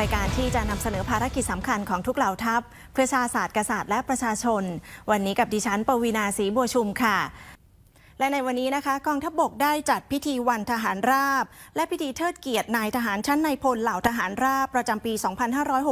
รายการที่จะนำเสนอภารกิจสำคัญของทุกเหล่าทัพ เพื่อชาติศาสตร์กษัตริย์และประชาชน วันนี้กับดิฉันปวีนาศรีบัวชุมค่ะ และในวันนี้นะคะกองทัพบบกได้จัดพิธีวันทหารราบ และพิธีเทิดเกียรตินายทหารชั้นในพลเหล่าทหารราบประจำปี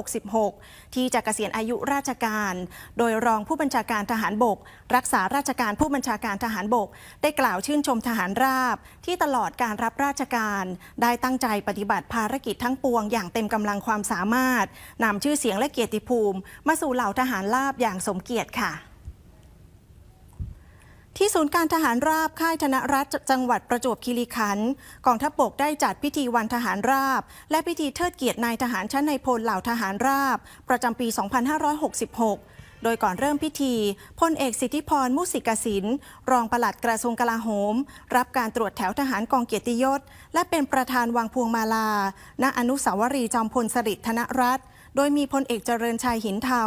2566 ที่จะเกษียณอายุราชการ โดยรองผู้บัญชาการทหารบก รักษาราชการผู้บัญชาการทหารบก ได้กล่าวชื่นชมทหารราบ ที่ตลอดการรับราชการ ได้ตั้งใจปฏิบัติภารกิจทั้งปวงอย่างเต็มกำลังความสามารถนำชื่อเสียงและเกียรติภูมิ มาสู่เหล่าทหารราบอย่างสมเกียรติค่ะ ที่ศูนย์การทหารราบค่ายธนรัฐจังหวัดประจวบคีรีขันธ์กองทัพบกได้จัดพิธีวันทหารราบ และพิธีเทิดเกียรตินายทหารชั้นในพลเหล่าทหารราบ ประจำปี 2566 โดยก่อนเริ่มพิธีพลเอกสิทธิพรมุสิกสิน รองปลัดกระทรวงกลาโหม รับการตรวจแถวทหารกองเกียรติยศ และเป็นประธานวางพวงมาลา ณอนุสาวรีย์จอมพลสฤษดิ์ธนรัตน์ โดยมีพลเอกเจริญชัยหินเทา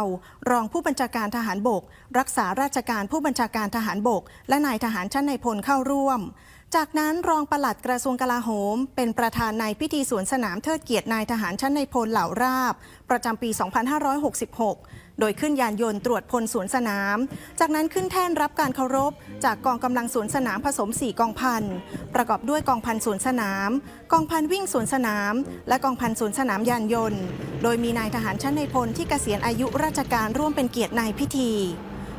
รองผู้บัญชาการทหารบก รักษาราชการผู้บัญชาการทหารบก และนายทหารชั้นในพลเข้าร่วม จากนั้นรองปลัดกระทรวงกลาโหม เป็นประธานในพิธีสวนสนามเทิดเกียรตินายทหารชั้นในพลเหล่าราบ ประจำปี 2566 โดยขึ้นยานยนต์ตรวจพลสวนสนาม จากนั้นขึ้นแท่นรับการเคารพ จากกองกำลังสวนสนามผสม 4 กองพัน ประกอบด้วยกองพันสวนสนาม กองพันวิ่งสวนสนาม และกองพันสวนสนามยานยนต์ โดยมีนายทหารชั้นในพลที่เกษียณอายุราชการร่วมเป็นเกียรติในพิธี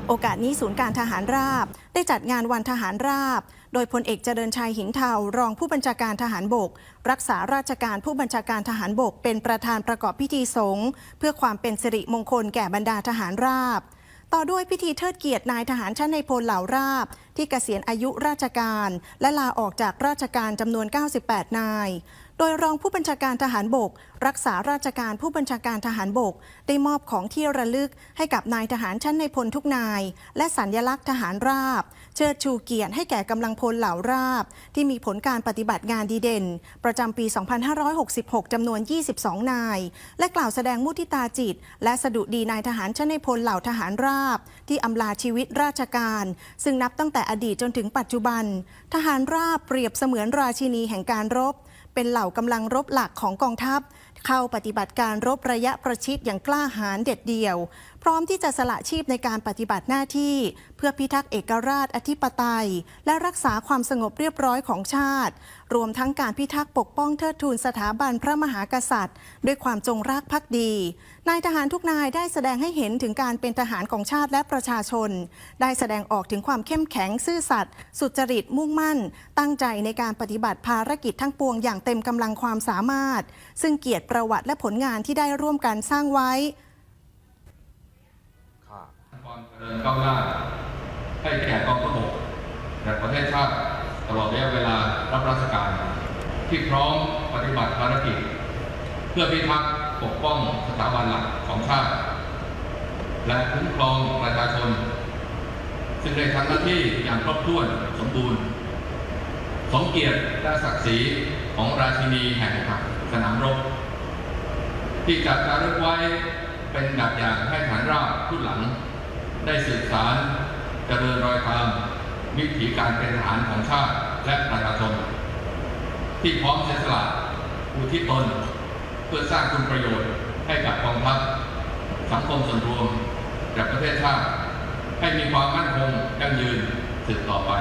โอกาสนี้ศูนย์การทหารราบ ได้จัดงานวันทหารราบ โดยพลเอกเจริญชัยหินเทารองผู้บัญชาการทหารบก รักษาราชการผู้บัญชาการทหารบก เป็นประธานประกอบพิธีสงฆ์เพื่อความเป็นสิริมงคลแก่บรรดาทหารราบ ต่อด้วยพิธีเทิดเกียรตินายทหารชั้นในพลเหล่าราบ ที่เกษียณอายุราชการ และลาออกจากราชการจำนวน 98 นาย โดยรองผู้บัญชาการทหารบก รักษาราชการผู้บัญชาการทหารบก ได้มอบของที่ระลึกให้กับนายทหารชั้นในพลทุกนาย และสัญญลักษณ์ทหารราบ เชิดชูเกียรติให้แก่กำลังพลเหล่าราบ ที่มีผลการปฏิบัติงานดีเด่น ประจำปี 2566จำนวน 22 นาย และกล่าวแสดงมุทิตาจิต และสดุดีนายทหารชั้นในพลเหล่าทหารราบ ที่อำลาชีวิตราชการ ซึ่งนับตั้งแต่อดีตจนถึงปัจจุบัน ทหารราบเปรียบเสมือนราชินีแห่งการรบ เป็นเหล่ากำลังรบหลักของกองทัพ เข้าปฏิบัติการรบระยะประชิดอย่างกล้าหาญเด็ดเดี่ยว พร้อมที่จะสละชีพในการปฏิบัติหน้าที่ เพื่อพิทักษ์เอกราชอธิปไตย และรักษาความสงบเรียบร้อยของชาติ รวมทั้งการพิทักษ์ปกป้องเทิดทูนสถาบันพระมหากษัตริย์ ด้วยความจงรักภักดี นายทหารทุกนายได้แสดงให้เห็นถึงการเป็นทหารของชาติและประชาชน ได้แสดงออกถึงความเข้มแข็งซื่อสัตย์สุจริตมุ่งมั่น ตั้งใจในการปฏิบัติภารกิจทั้งปวงอย่างเต็มกำลังความสามารถ ซึ่งเกียรติประวัติและผลงานที่ได้ร่วมกันสร้างไว้ เจริญก้าวหน้าให้แก่กองทัพบกและประเทศชาติตลอดระยะเวลารับราชการ ที่พร้อมปฏิบัติภารกิจ เพื่อพิทักษ์ปกป้องสถาบันหลักของชาติและคุ้มครองประชาชน ซึ่งได้ทำหน้าที่อย่างครบถ้วนสมบูรณ์สมเกียรติและศักดิ์ศรีของราชินีแห่งสนามรบ ที่จะจารรึกไว้เป็นแบบอย่างให้ฐานราบรุ่นหลัง ได้สืบสารเจริญรอยตามวิถีการเป็นทหารของชาติและประชาชน ที่พร้อมเสียสละอุทิศตน เพื่อสร้างคุณประโยชน์ให้กับกองทัพสังคมส่วนรวมและประเทศชาติ ให้มีความมั่นคงยั่งยืนสืบต่อไป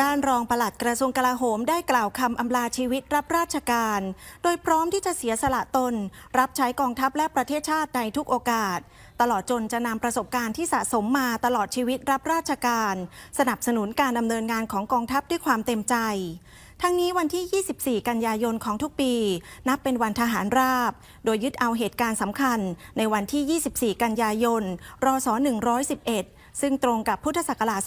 ด้านรองปลัดกระทรวงกลาโหมได้กล่าวคำอำลาชีวิตรับราชการ โดยพร้อมที่จะเสียสละตน รับใช้กองทัพและประเทศชาติในทุกโอกาส ตลอดจนจะนำประสบการณ์ที่สะสมมาตลอดชีวิตรับราชการ สนับสนุนการดำเนินงานของกองทัพด้วยความเต็มใจ ทั้งนี้วันที่ 24 กันยายนของทุกปี นับเป็นวันทหารราบ โดยยึดเอาเหตุการณ์สำคัญ ในวันที่ 24 กันยายน รศ 111 ซึ่งตรงกับพุทธศักราช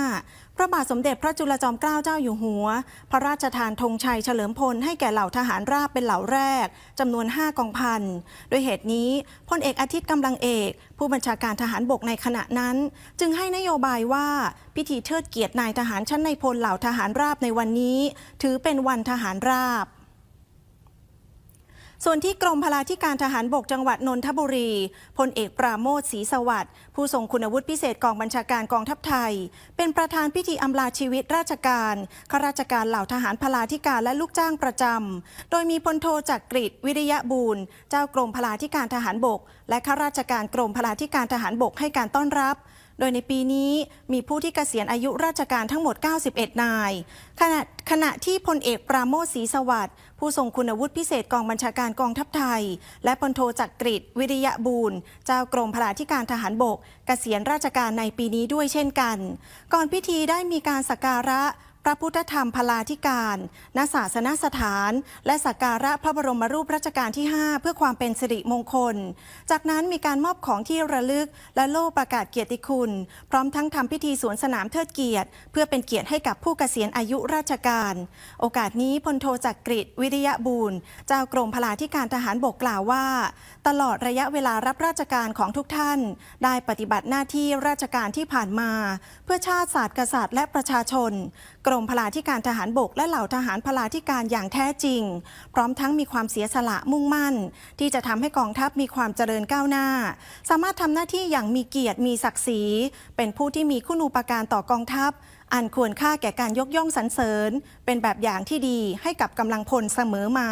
2435 พระบาทสมเด็จพระจุลจอมเกล้าเจ้าอยู่หัว พระราชทานธงชัยเฉลิมพลให้แก่เหล่าทหารราบเป็นเหล่าแรกจำนวน 5 กองพัน โดยเหตุนี้พลเอกอาทิตย์กำลังเอก ผู้บัญชาการทหารบกในขณะนั้น จึงให้นโยบายว่าพิธีเทิดเกียรตินายทหารชั้นในพลเหล่าทหารราบในวันนี้ ถือเป็นวันทหารราบ ส่วนที่กรมพลาธิการทหารบกจังหวัดนนทบุรีพลเอกปราโมทศรีสวัสดิ์ผู้ทรงคุณวุฒิพิเศษกองบัญชาการกองทัพไทย เป็นประธานพิธีอำลาชีวิตราชการข้าราชการเหล่าทหารพลาธิการและลูกจ้างประจำโดยมีพลโทจักริดวิริยะบูรณ์เจ้ากรมพลาธิการทหารบก และข้าราชการกรมพลาธิการทหารบกให้การต้อนรับ โดยในปีนี้มีผู้ที่เกษียณอายุราชการทั้งหมด 91 นาย ขณะขณะที่พลเอกปราโมทศรีสวัสดิ์ผู้ทรงคุณวุฒิพิเศษกองบัญชาการกองทัพไทย และพลโทจักกริดวิริยะบูรณ์เจ้ากรมพลาธิการทหารบก เกษียณราชการในปีนี้ด้วยเช่นกัน ก่อนพิธีได้มีการสักการะ พระพุทธธรรมพลาธิการ ณ ศาสนสถาน และสักการะพระบรมรูปรัชกาลที่ 5 เพื่อความเป็นสิริมงคล จากนั้นมีการมอบของที่ระลึกและโล่ประกาศเกียรติคุณ พร้อมทั้งทำพิธีสวนสนามเทิดเกียรติ เพื่อเป็นเกียรติให้กับผู้เกษียณอายุราชการ โอกาสนี้พลโทจักกริดวิริยะบูรณ์เจ้ากรมพลาธิการทหารบกกล่าวว่า ตลอดระยะเวลารับราชการของทุกท่าน ได้ปฏิบัติหน้าที่ราชการที่ผ่านมา เพื่อชาติศาสตร์กษัตริย์และประชาชนกรมพลาธิการทหารบก และเหล่าทหารพลาธิการอย่างแท้จริง พร้อมทั้งมีความเสียสละมุ่งมั่น ที่จะทำให้กองทัพมีความเจริญก้าวหน้า สามารถทำหน้าที่อย่างมีเกียรติมีศักดิ์ศรีเป็นผู้ที่มีคุณูปการต่อกองทัพ อันควรค่าแก่การยกย่องสรรเสริญ เป็นแบบอย่างที่ดีให้กับกำลังพลเสมอมา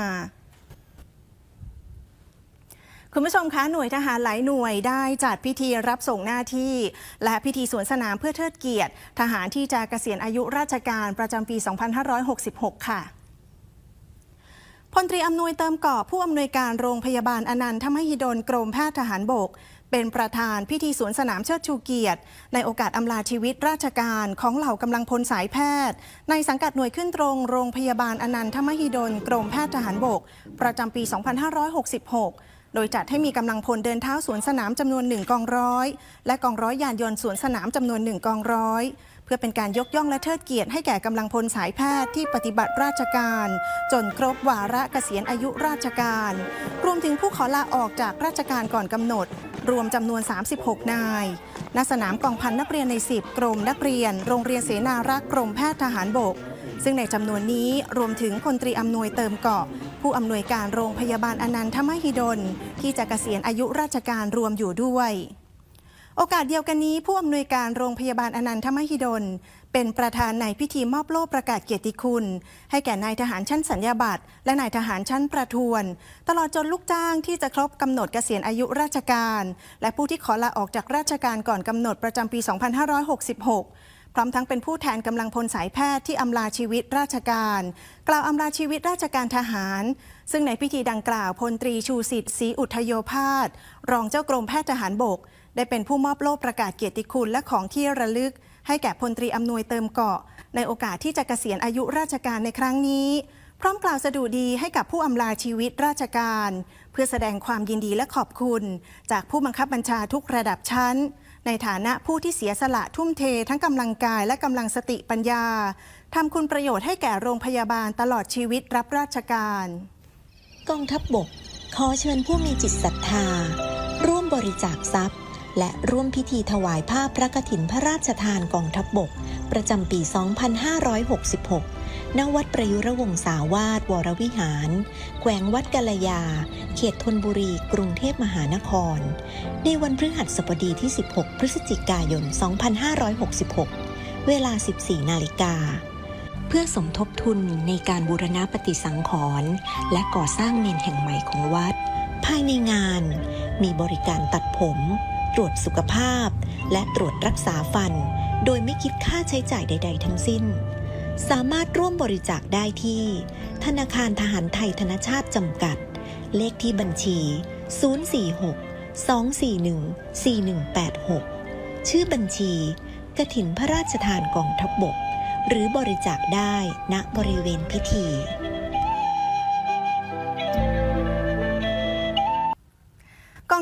คุณผู้ชมคะหน่วยทหารหลายหน่วยได้จัดพิธีรับส่งหน้าที่ และพิธีสวนสนามเพื่อเทิดเกียรติ ทหารที่จะเกษียณอายุราชการประจำปี 2566 ค่ะพลตรีอำนวยเติมกอบผู้อำนวยการโรงพยาบาลอนันทมหิดลกรมแพทย์ทหารบก เป็นประธานพิธีสวนสนามเชิดชูเกียรติ ในโอกาสอำลาชีวิตราชการของเหล่ากำลังพลสายแพทย์ ในสังกัดหน่วยขึ้นตรงโรงพยาบาลอนันทมหิดลกรมแพทย์ทหารบก ประจำปี 2566 โดยจัดให้มีกำลังพลเดินเท้าสวนสนามจำนวนหนึ่งกองร้อย และกองร้อยยานยนต์สวนสนามจำนวนหนึ่งกองร้อย เพื่อเป็นการยกย่องและเทิดเกียรติให้แก่กำลังพลสายแพทย์ที่ปฏิบัติราชการ จนครบวาระเกษียณอายุราชการรวมถึงผู้ขอลาออกจากราชการก่อนกำหนด รวมจำนวน 36 นายณสนามกองพันนักเรียนใน 10 กรมนักเรียน โรงเรียนเสนารักษ์กรมแพทย์ทหารบก ซึ่งในจำนวนนี้รวมถึงพลตรีอำนวยเติมเกาะ ผู้อำนวยการโรงพยาบาลอนันทมหิดล ที่จะเกษียณอายุราชการรวมอยู่ด้วย โอกาสเดียวกันนี้ ผู้อำนวยการโรงพยาบาลอนันทมหิดล เป็นประธานในพิธีมอบโล่ประกาศเกียรติคุณ ให้แก่นายทหารชั้นสัญญาบัตรและนายทหารชั้นประทวน ตลอดจนลูกจ้างที่จะครบกำหนดเกษียณอายุราชการ และผู้ที่ขอลาออกจากราชการก่อนกำหนดประจำปี 2566 พร้อมทั้งเป็นผู้แทนกำลังพลสายแพทย์ที่อำลาชีวิตราชการ กล่าวอำลาชีวิตราชการทหาร ซึ่งในพิธีดังกล่าวพลตรีชูสิทธิ์ศรีอุทโยภาสรองเจ้ากรมแพทย์ทหารบก ได้เป็นผู้มอบโล่ประกาศเกียรติคุณและของที่ระลึก ให้แก่พลตรีอำนวยเติมเกาะ ในโอกาสที่จะเกษียณอายุราชการในครั้งนี้พร้อมกล่าวสดุดีให้กับผู้อำลาชีวิตราชการ เพื่อแสดงความยินดีและขอบคุณ จากผู้บังคับบัญชาทุกระดับชั้น ในฐานะผู้ที่เสียสละทุ่มเททั้งกำลังกายและกำลังสติปัญญาทำคุณประโยชน์ให้แก่โรงพยาบาลตลอดชีวิตรับราชการ กองทัพบบก ขอเชิญผู้มีจิตศรัทธา ร่วมบริจาคทรัพย์ และร่วมพิธีถวายผ้าพระกฐินพระราชทานกองทัพบบก ประจำปี 2566 ณวัดประยุรวงศาวาสวรวิหาร แขวงวัดกาลยา เขตธนบุรี กรุงเทพมหานคร ในวันพฤหัสบดีที่ 16 พฤศจิกายน 2566 เวลา 14 นาฬิกา เพื่อสมทบทุนในการบูรณะปฏิสังขรณ์และก่อสร้างเมนแห่งใหม่ของวัด ภายในงาน มีบริการตัดผม ตรวจสุขภาพ และตรวจรักษาฟัน โดยไม่คิดค่าใช้จ่ายใด ๆ ทั้งสิ้น สามารถร่วมบริจาคได้ที่ ธนาคารทหารไทยธนชาติจำกัด เลขที่บัญชี 046 241 4186 ชื่อบัญชีกถินพระราชทานกองทัพบบก หรือบริจาคได้ณบริเวณพิธี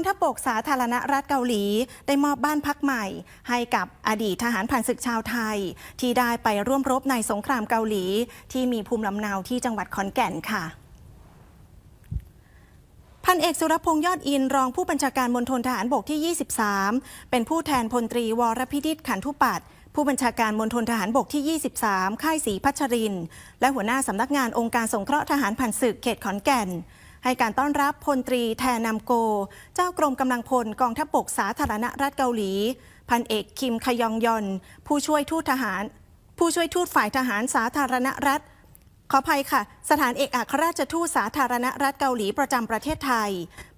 ทัพบกสาธารณรัฐเกาหลี ได้มอบบ้านพักใหม่ ให้กับอดีตทหารผ่านศึกชาวไทย ที่ได้ไปร่วมรบในสงครามเกาหลี ที่มีภูมิลำเนาที่จังหวัดขอนแก่นค่ะพันเอกสุรพงษ์ยอดอินรองผู้บัญชาการมณฑลทหารบกที่ 23 เป็นผู้แทนพลตรีวรพินิษขันธุปัตผู้บัญชาการมณฑลทหารบกที่ 23 ค่ายศรีพัชริน และหัวหน้าสำนักงานองค์การสงเคราะห์ทหารผ่านศึกเขตขอนแก่น ให้การต้อนรับพลตรีแทนามโก เจ้ากรมกำลังพลกองทัพบกสาธารณรัฐเกาหลี พันเอกคิมขยองยอน ผู้ช่วยทูตทหาร ผู้ช่วยทูตฝ่ายทหารสาธารณรัฐ ขออภัยค่ะ สถานเอกอัครราชทูตสาธารณรัฐเกาหลีประจำประเทศไทย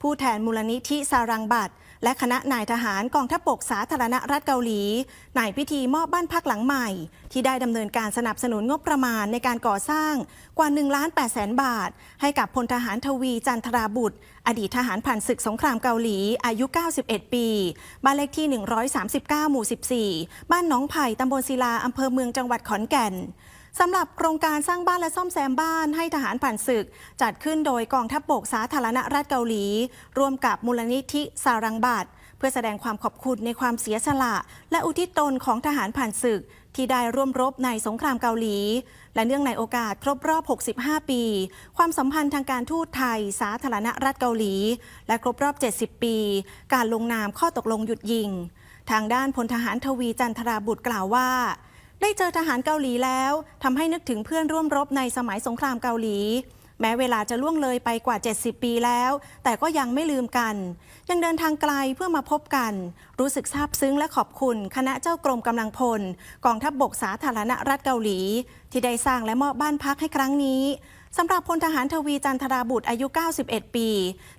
ผู้แทนมูลนิธิสารังบัตร และคณะนายทหารกองทัพบกสาธารณรัฐเกาหลีในพิธีมอบบ้านพักหลังใหม่ ที่ได้ดำเนินการสนับสนุนงบประมาณในการก่อสร้างกว่า1ล้าน8แสนบาท ให้กับพลทหารทวีจันทราบุตร อดีตทหารผ่านศึกสงครามเกาหลีอายุ 91 ปี บ้านเลขที่ 139 หมู่ 14 บ้านหนองไผ่ตำบลศิลาอำเภอเมืองจังหวัดขอนแก่น สำหรับโครงการสร้างบ้านและซ่อมแซมบ้านให้ทหารผ่านศึก จัดขึ้นโดยกองทัพบกสาธารณรัฐเกาหลี ร่วมกับมูลนิธิสารังบัตเพื่อแสดงความขอบคุณในความเสียสละ และอุทิศตนของทหารผ่านศึก ที่ได้ร่วมรบในสงครามเกาหลี และเนื่องในโอกาสครบรอบ 65 ปี ความสัมพันธ์ทางการทูตไทย สาธารณรัฐเกาหลี และครบรอบ 70 ปี การลงนามข้อตกลงหยุดยิง ทางด้านพลทหารทวีจันทราบุตรกล่าวว่า ได้เจอทหารเกาหลีแล้วทำให้นึกถึงเพื่อนร่วมรบในสมัยสงครามเกาหลี แม้เวลาจะล่วงเลยไปกว่า 70 ปีแล้ว แต่ก็ยังไม่ลืมกัน ยังเดินทางไกลเพื่อมาพบกัน รู้สึกซาบซึ้งและขอบคุณ คณะเจ้ากรมกำลังพล กองทัพบบกสาธารณรัฐเกาหลี ที่ได้สร้างและมอบบ้านพักให้ครั้งนี้สำหรับพลทหารทวีจันทราบุตรอายุ 91 ปี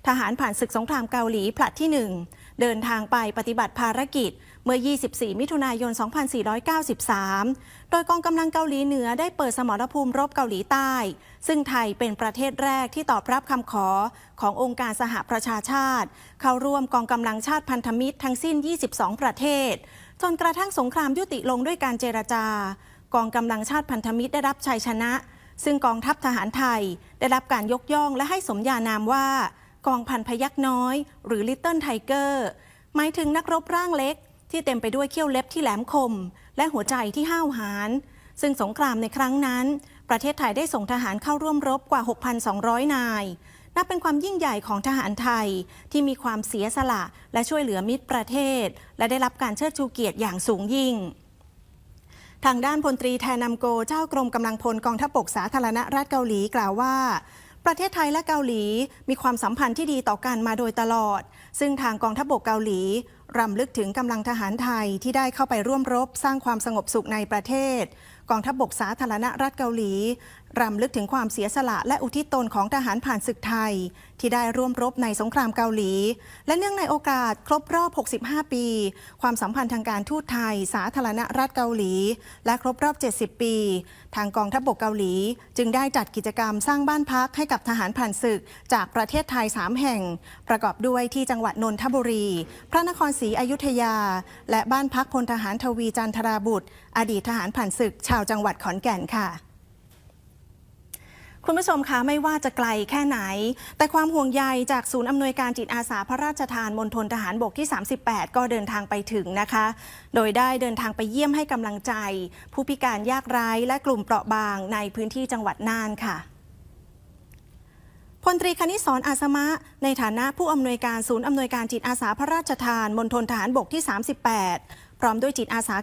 ทหารผ่านศึกสงครามเกาหลีผลัดที่ 1 เดินทางไปปฏิบัติภารกิจ เมื่อ 24 มิถุนายน 2493 โดยกองกำลังเกาหลีเหนือได้เปิดสมรภูมิรบเกาหลีใต้ ซึ่งไทยเป็นประเทศแรกที่ตอบรับคำขอขององค์การสหประชาชาติ เข้าร่วมกองกำลังชาติพันธมิตรทั้งสิ้น 22 ประเทศ จนกระทั่งสงครามยุติลงด้วยการเจรจา กองกำลังชาติพันธมิตรได้รับชัยชนะ ซึ่งกองทัพทหารไทย ได้รับการยกย่องและให้สมญานามว่า กองพันพยักน้อย หรือ Little Tiger หมายถึงนักรบร่างเล็ก ที่เต็มไปด้วยเขี้ยวเล็บที่แหลมคม และหัวใจที่ห้าวหาญซึ่งสงครามในครั้งนั้น ประเทศไทยได้ส่งทหารเข้าร่วมรบกว่า 6,200 นายนับเป็นความยิ่งใหญ่ของทหารไทยที่มีความเสียสละและช่วยเหลือมิตรประเทศ และได้รับการเชิดชูเกียรติอย่างสูงยิ่ง ทางด้านพลตรีแทนนำโกเจ้ากรมกำลังพลกองทัพบกสาธารณรัฐเกาหลีกล่าวว่า ประเทศไทยและเกาหลีมีความสัมพันธ์ที่ดีต่อกันมาโดยตลอด ซึ่งทางกองทัพบกเกาหลีรำลึกถึงกำลังทหารไทยที่ได้เข้าไปร่วมรบ สร้างความสงบสุขในประเทศ กองทัพบกสาธารณรัฐเกาหลี รำลึกถึงความเสียสละและอุทิศตนของทหารผ่านศึกไทย ที่ได้ร่วมรบในสงครามเกาหลี และเนื่องในโอกาสครบรอบ 65 ปี ความสัมพันธ์ทางการทูตไทย สาธารณรัฐเกาหลี และครบรอบ 70 ปี ทางกองทัพบกเกาหลี จึงได้จัดกิจกรรมสร้างบ้านพักให้กับทหารผ่านศึกจากประเทศไทย 3 แห่ง ประกอบด้วยที่จังหวัดนนทบุรี พระนครศรีอยุธยา และบ้านพักพลทหารทวีจันทราบุตร อดีตทหารผ่านศึกชาวจังหวัดขอนแก่นค่ะ คุณผู้ชมคะไม่ว่าจะไกลแค่ไหน แต่ความห่วงใยจากศูนย์อำนวยการจิตอาสาพระราชทานมณฑลทหารบกที่ 38 ก็เดินทางไปถึงนะคะ โดยได้เดินทางไปเยี่ยมให้กำลังใจ ผู้พิการยากไร้และกลุ่มเปราะบางในพื้นที่จังหวัดน่านค่ะพลตรีคณิศรอาสมะ ในฐานะผู้อำนวยการศูนย์อำนวยการจิตอาสาพระราชทานมณฑลทหารบกที่ 38 พร้อมด้วยจิตอาสา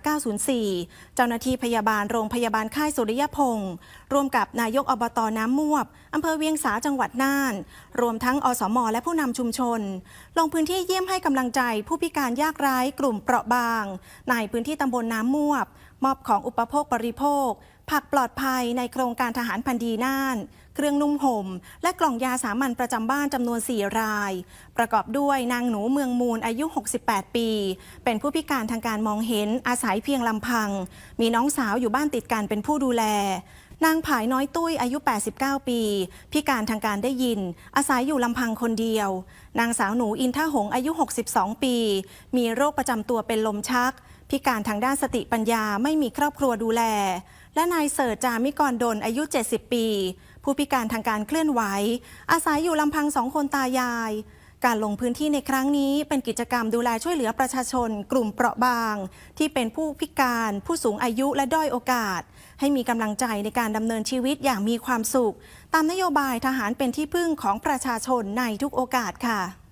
904 เจ้าหน้าที่พยาบาลโรงพยาบาลค่ายสุริยพงศ์ร่วมกับนายกอบตน้ำมวบอำเภอเวียงสาจังหวัดน่าน รวมทั้งอสม และผู้นำชุมชน ลงพื้นที่เยี่ยมให้กำลังใจผู้พิการยากไร้กลุ่มเปราะบาง ในพื้นที่ตำบลน้ำมวบ มอบของอุปโภคบริโภค ผักปลอดภัยในโครงการทหารพันดีน่าน เครื่องนุ่มห่ม และกล่องยาสามัญประจำบ้านจำนวน 4 ราย ประกอบด้วยนางหนูเมืองมูลอายุ 68 ปี เป็นผู้พิการทางการมองเห็นอาศัยเพียงลำพัง มีน้องสาวอยู่บ้านติดกันเป็นผู้ดูแลนางผายน้อยตุ้ยอายุ 89 ปี พิการทางการได้ยิน อาศัยอยู่ลำพังคนเดียว นางสาวหนูอินท่าหงอายุ 62 ปี มีโรคประจำตัวเป็นลมชัก พิการทางด้านสติปัญญาไม่มีครอบครัวดูแล และนายเสิร์จามิกรดลอายุ 70 ปี ผู้พิการทางการเคลื่อนไหว อาศัยอยู่ลำพังสองคนตายาย การลงพื้นที่ในครั้งนี้เป็นกิจกรรมดูแลช่วยเหลือประชาชน กลุ่มเปราะบาง ที่เป็นผู้พิการ ผู้สูงอายุและด้อยโอกาส ให้มีกำลังใจในการดำเนินชีวิตอย่างมีความสุข ตามนโยบายทหารเป็นที่พึ่งของประชาชนในทุกโอกาสค่ะ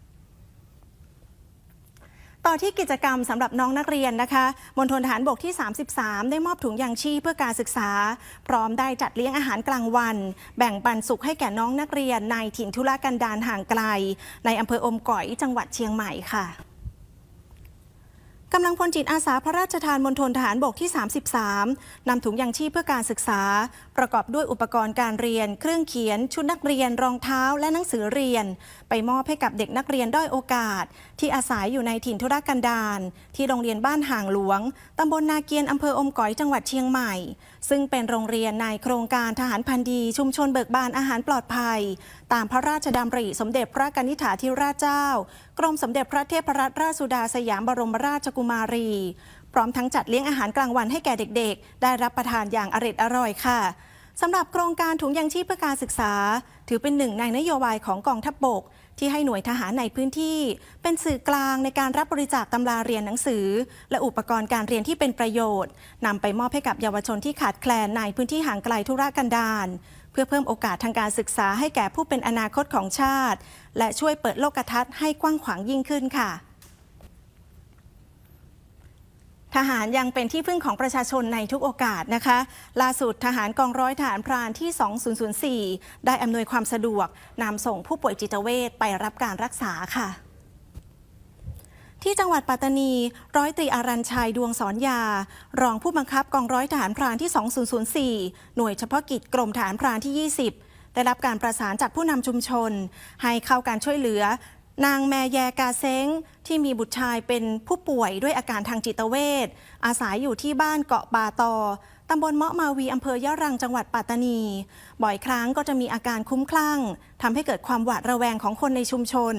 ต่อที่กิจกรรมสำหรับน้องนักเรียนนะคะมณฑลทหารบกที่ 33 ได้มอบถุงยางชีพเพื่อการศึกษา พร้อมได้จัดเลี้ยงอาหารกลางวัน แบ่งปันสุขให้แก่น้องนักเรียนในถิ่นทุรกันดารห่างไกล ในอำเภออมก๋อยจังหวัดเชียงใหม่ค่ะ กำลังพลจิตอาสาพระราชทานมณฑลทหารบกที่ 33 นำถุงยางชีพเพื่อการศึกษา ประกอบด้วยอุปกรณ์การเรียน เครื่องเขียน ชุดนักเรียน รองเท้า และหนังสือเรียน ไปมอบให้กับเด็กนักเรียนด้อยโอกาส ที่อาศัยอยู่ในถิ่นทุรกันดารที่โรงเรียนบ้านห่างหลวง ตำบลนาเกียนอำเภออมก๋อยจังหวัดเชียงใหม่ ซึ่งเป็นโรงเรียนในโครงการทหารพันดี ชุมชนเบิกบานอาหารปลอดภัย ตามพระราชดำริสมเด็จพระกนิษฐาธิราชเจ้า กรมสมเด็จพระเทพรัตนราชสุดาสยามบรมราชกุมารี พร้อมทั้งจัดเลี้ยงอาหารกลางวันให้แก่เด็กๆ ได้รับประทานอย่างอร็ดอร่อยค่ะสำหรับโครงการถุงยังชีพเพื่อการศึกษา ถือเป็นหนึ่งในนโยบายของกองทัพบบก ที่ให้หน่วยทหารในพื้นที่ เป็นสื่อกลางในการรับบริจาคตำราเรียนหนังสือ และอุปกรณ์การเรียนที่เป็นประโยชน์นำไปมอบให้กับเยาวชนที่ขาดแคลนในพื้นที่ห่างไกลธุรกันดารเพื่อเพิ่มโอกาสทางการศึกษาให้แก่ผู้เป็นอนาคตของชาติ และช่วยเปิดโลกทัศน์ให้กว้างขวางยิ่งขึ้นค่ะ ทหารยังเป็นที่พึ่งของประชาชนในทุกโอกาสนะคะ ล่าสุดทหารกองร้อยทหารพรานที่ 2004 ได้อำนวยความสะดวกนำส่งผู้ป่วยจิตเวชไปรับการรักษาค่ะที่จังหวัดปัตตานี ร้อยตรีอารัญชัยดวงสอนยา รองผู้บังคับกองร้อยทหารพรานที่ 2004 หน่วยเฉพาะกิจกรมทหารพรานที่ 20 ได้รับการประสานจากผู้นำชุมชน ให้เข้าการช่วยเหลือ นางแมแยกาเซ้งที่มีบุตรชายเป็นผู้ป่วยด้วยอาการทางจิตเวชอาศัยอยู่ที่บ้านเกาะบาตอตำบลเมาะมาวีอำเภอยะรังจังหวัดปัตตานี บ่อยครั้งก็จะมีอาการคุ้มคลั่งทำให้เกิดความหวาดระแวงของคนในชุมชน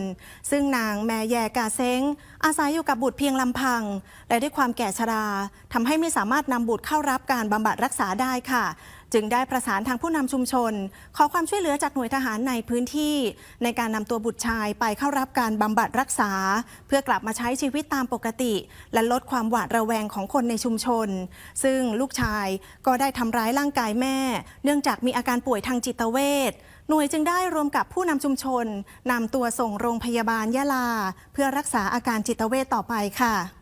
ซึ่งนางแมแยกาเซ้งอาศัยอยู่กับบุตรเพียงลำพัง และด้วยความแก่ชราทำให้ไม่สามารถนำบุตรเข้ารับการบำบัดรักษาได้ค่ะ จึงได้ประสานทางผู้นำชุมชน ขอความช่วยเหลือจากหน่วยทหารในพื้นที่ ในการนำตัวบุตรชายไปเข้ารับการบำบัดรักษา เพื่อกลับมาใช้ชีวิตตามปกติ และลดความหวาดระแวงของคนในชุมชน ซึ่งลูกชายก็ได้ทำร้ายร่างกายแม่ เนื่องจากมีอาการป่วยทางจิตเวชหน่วยจึงได้รวมกับผู้นำชุมชนนำตัวส่งโรงพยาบาลยะลา เพื่อรักษาอาการจิตเวชต่อไปค่ะ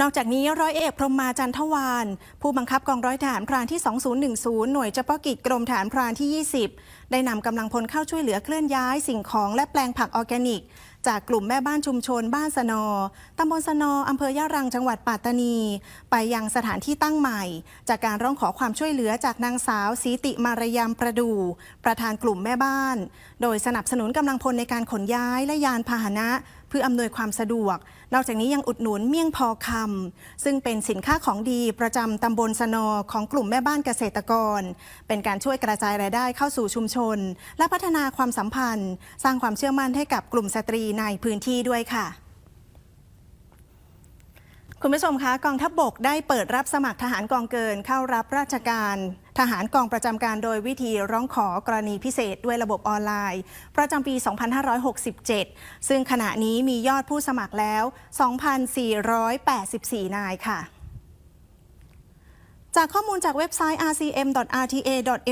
นอกจากนี้ร้อยเอกพรมมาจันทวาน ผู้บังคับกองร้อยทหารพรานที่ 2010 หน่วยเฉพาะกิจกรมทหารพรานที่ 20 ได้นำกำลังพลเข้าช่วยเหลือเคลื่อนย้ายสิ่งของและแปลงผักออร์แกนิก จากกลุ่มแม่บ้านชุมชนบ้านสนอตำบลสนออำเภอย่ารังจังหวัดปัตตานี ไปยังสถานที่ตั้งใหม่ จากการร้องขอความช่วยเหลือจากนางสาวสีติมารยามประดู ประธานกลุ่มแม่บ้าน โดยสนับสนุนกำลังพลในการขนย้ายและยานพาหนะ เพื่ออำนวยความสะดวก นอกจากนี้ยังอุดหนุนเมี่ยงพอคำซึ่งเป็นสินค้าของดีประจำตำบลสนอของกลุ่มแม่บ้านเกษตรกร เป็นการช่วยกระจายรายได้เข้าสู่ชุมชน และพัฒนาความสัมพันธ์ สร้างความเชื่อมั่นให้กับกลุ่มสตรีในพื้นที่ด้วยค่ะ คุณผู้ชมคะกองทัพบบกได้เปิดรับสมัครทหารกองเกินเข้ารับราชการทหารกองประจำการโดยวิธีร้องขอกรณีพิเศษด้วยระบบออนไลน์ ประจำปี 2567 ซึ่งขณะนี้มียอดผู้สมัครแล้ว 2,484 นายค่ะจากข้อมูลจากเว็บไซต์ rcm.rta.mi.th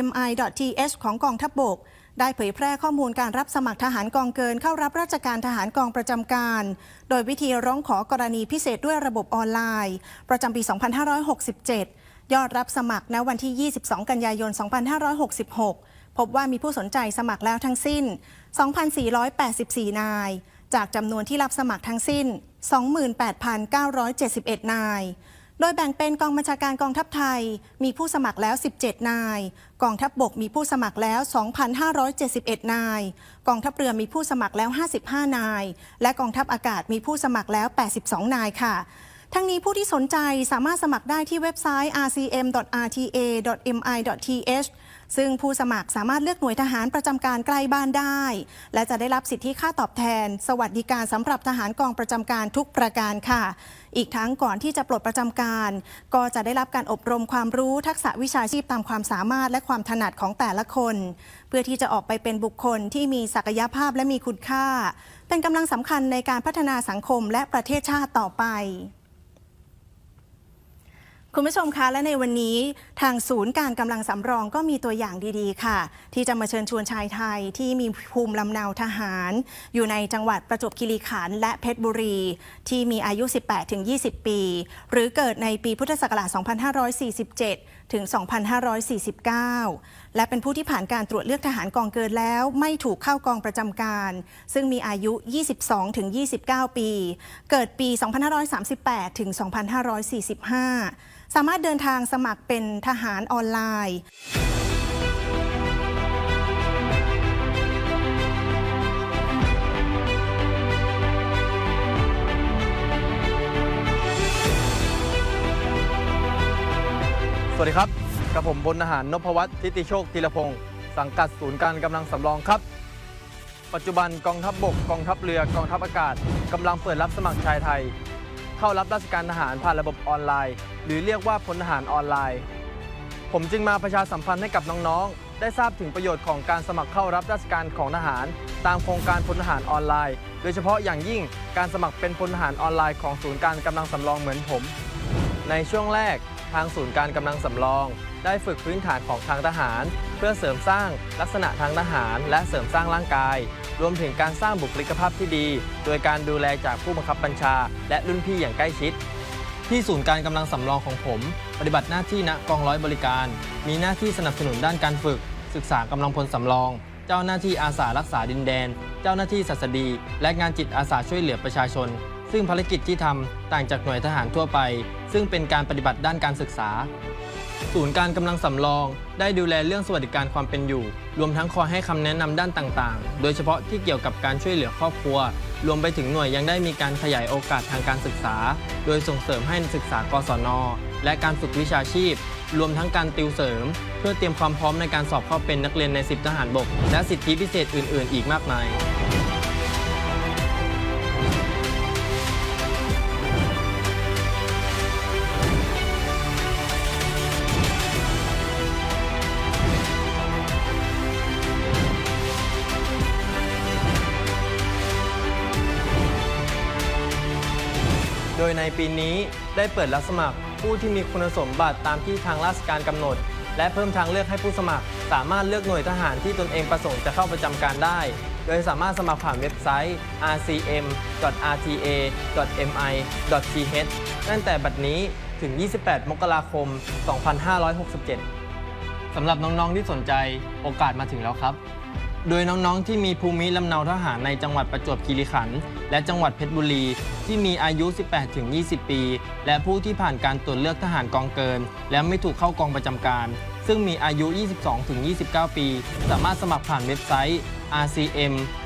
ของกองทัพบบก ได้เผยแพร่ข้อมูลการรับสมัครทหารกองเกินเข้ารับราชการทหารกองประจำการ โดยวิธีร้องขอกรณีพิเศษด้วยระบบออนไลน์ ประจำปี 2567 ยอดรับสมัครณวันที่ 22 กันยายน 2566 พบว่ามีผู้สนใจสมัครแล้วทั้งสิ้น 2,484 นาย จากจำนวนที่รับสมัครทั้งสิ้น 28,971 นาย โดยแบ่งเป็นกองบัญชาการกองทัพไทย มีผู้สมัครแล้ว 17 นาย กองทัพบบกมีผู้สมัครแล้ว 2,571 นาย กองทัพเรือมีผู้สมัครแล้ว 55 นาย และกองทัพอากาศมีผู้สมัครแล้ว 82 นายค่ะ ทั้งนี้ผู้ที่สนใจสามารถสมัครได้ที่เว็บไซต์ rcm.rta.mi.th ซึ่งผู้สมัครสามารถเลือกหน่วยทหารประจำการใกล้บ้านได้ และจะได้รับสิทธิค่าตอบแทน สวัสดิการสำหรับทหารกองประจำการทุกประการค่ะ อีกทั้งก่อนที่จะปลดประจำการ ก็จะได้รับการอบรมความรู้ทักษะวิชาชีพตามความสามารถและความถนัดของแต่ละคน เพื่อที่จะออกไปเป็นบุคคลที่มีศักยภาพและมีคุณค่า เป็นกำลังสำคัญในการพัฒนาสังคมและประเทศชาติต่อไป คุณผู้ชมคะและในวันนี้ทางศูนย์การกำลังสำรองก็มีตัวอย่างดีๆ ค่ะ ที่จะมาเชิญชวนชายไทยที่มีภูมิลำเนาทหาร อยู่ในจังหวัดประจวบคีรีขันธ์และเพชรบุรี ที่มีอายุ 18-20 ปี หรือเกิดในปีพุทธศักราช 2547 ถึง 2549 และเป็นผู้ที่ผ่านการตรวจเลือกทหารกองเกินแล้ว ไม่ถูกเข้ากองประจำการ ซึ่งมีอายุ 22-29 ปี เกิดปี 2538 ถึง 2545 สามารถเดินทางสมัครเป็นทหารออนไลน์สวัสดีครับ กับผมพลทหารนพวัฒน์ทิติโชคธีรพงศ์สังกัดศูนย์การกำลังสำรองครับ ปัจจุบันกองทัพบบกกองทัพเรือกองทัพอากาศกำลังเปิดรับสมัครชายไทย เข้ารับราชการทหารผ่านระบบออนไลน์ หรือเรียกว่าพลทหารออนไลน์ ผมจึงมาประชาสัมพันธ์ให้กับน้องๆ ได้ทราบถึงประโยชน์ของการสมัครเข้ารับราชการของทหาร ตามโครงการพลทหารออนไลน์ โดยเฉพาะอย่างยิ่งการสมัครเป็นพลทหารออนไลน์ของศูนย์การกำลังสำรองเหมือนผม ในช่วงแรก ทางศูนย์การกำลังสำรอง ได้ฝึกพื้นฐานของทางทหาร เพื่อเสริมสร้างลักษณะทางทหาร และเสริมสร้างร่างกาย รวมถึงการสร้างบุคลิกภาพที่ดี โดยการดูแลจากผู้บังคับบัญชา และรุ่นพี่อย่างใกล้ชิด ที่ศูนย์การกำลังสำรองของผม ปฏิบัติหน้าที่ณกองร้อยบริการ มีหน้าที่สนับสนุนด้านการฝึก ศึกษากำลังพลสำรอง เจ้าหน้าที่อาสารักษาดินแดน เจ้าหน้าที่ศัสดี และงานจิตอาสาช่วยเหลือประชาชน ซึ่งภารกิจที่ทำต่างจากหน่วยทหารทั่วไป ซึ่งเป็นการปฏิบัติด้านการศึกษา ศูนย์การกำลังสำรอง ได้ดูแลเรื่องสวัสดิการความเป็นอยู่ รวมทั้งคอยให้คำแนะนำด้านต่างๆ โดยเฉพาะที่เกี่ยวกับการช่วยเหลือครอบครัว รวมไปถึงหน่วยยังได้มีการขยายโอกาสทางการศึกษา โดยส่งเสริมให้นักศึกษากศน และการฝึกวิชาชีพ รวมทั้งการติวเสริม เพื่อเตรียมความพร้อมในการสอบเข้าเป็นนักเรียนในสิบทหารบก และสิทธิพิเศษอื่น ๆ อีกมากมาย ยในปีนี้ได้เปิดรับสมัครผู้ที่มีคุณสมบัติตามที่ทางราชการกำหนด และเพิ่มทางเลือกให้ผู้สมัคร สามารถเลือกหน่วยทหารที่ตนเองประสงค์จะเข้าประจำการได้ โดยสามารถสมัครผ่านเว็บไซต์ rcm.rta.mi.th ตั้งแต่บัดนี้ถึง 28 มกราคม 2567 สำหรับน้อง ๆ ที่สนใจโอกาสมาถึงแล้วครับ โดยน้องๆ ที่มีภูมิลำเนาทหารในจังหวัดประจวบคีรีขันธ์และจังหวัดเพชรบุรี ที่มีอายุ 18-20 ปี และผู้ที่ผ่านการตรวจเลือกทหารกองเกิน และไม่ถูกเข้ากองประจำการ ซึ่งมีอายุ 22-29 ปี สามารถสมัครผ่านเว็บไซต์ rcm.rta.mi.th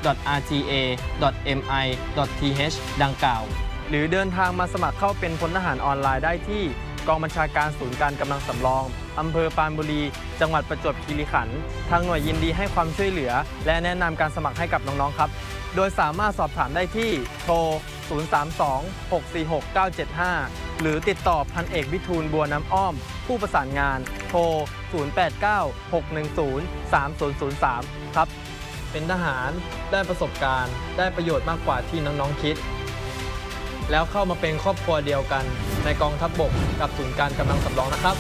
ดังกล่าว หรือเดินทางมาสมัครเข้าเป็นพลทหารออนไลน์ได้ที่ กองบัญชาการศูนย์การกำลังสำรองอำเภอปานบุรี จังหวัดประจวบคีรีขันธ์ทางหน่วยยินดีให้ความช่วยเหลือ และแนะนำการสมัครให้กับน้องๆครับ โดยสามารถสอบถามได้ที่โทร 032-646-975 หรือติดต่อพันเอกวิทูลบัวน้ำอ้อม ผู้ประสานงาน โทร 089-610-3003 ครับ เป็นทหารได้ประสบการณ์ ได้ประโยชน์มากกว่าที่น้องๆคิด แล้วเข้ามาเป็นครอบครัวเดียวกัน ในกองทัพบบกกับศูนย์การกำลังสำรองนะครับ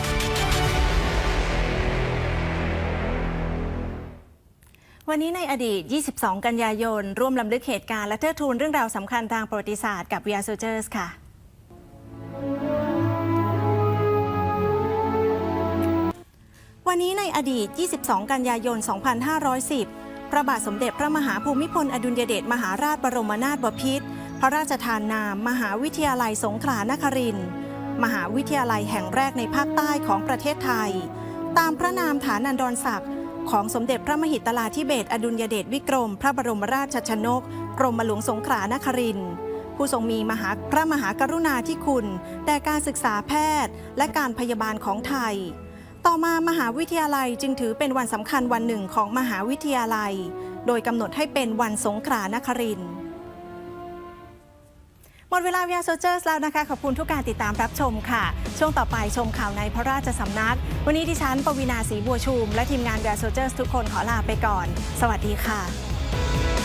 วันนี้ในอดีต 22 กันยายน ร่วมลำลึกเหตุการณ์และเทิดทูนเรื่องราวสำคัญทางประวัติศาสตร์กับ VR Soldiers ค่ะวันนี้ในอดีต 22 กันยายน 2510 พระบาทสมเด็จพระมหาภูมิพล อดุลยเดชมหาราชบรมนาถบพิตร พระราชทานนาม มหาวิทยาลัยสงขลานครินทร์มหาวิทยาลัยแห่งแรกในภาคใต้ของประเทศไทย ตามพระนามฐานันดรศักดิ์ของสมเด็จพระมหิตลาธิเบศอดุลยเดชวิกรม พระบรมราชชนก กรมหลวงสงขลานครินทร์ผู้ทรงมีมหาพระมหากรุณาธิคุณแด่การศึกษาแพทย์ และการพยาบาลของไทย ต่อมามหาวิทยาลัยจึงถือเป็นวันสำคัญวันหนึ่งของมหาวิทยาลัย โดยกำหนดให้เป็นวันสงขลานครินทร์ หมดเวลาวิาโซเจอร์สแล้วนะคะ ขอบคุณทุกการติดตามรับชมค่ะ ช่วงต่อไปชมข่าวในพระราชสำนัก วันนี้ที่ฉันปวีนาศรีบัวชุม และทีมงานวิาโซเจอร์สทุกคนขอลาไปก่อน สวัสดีค่ะ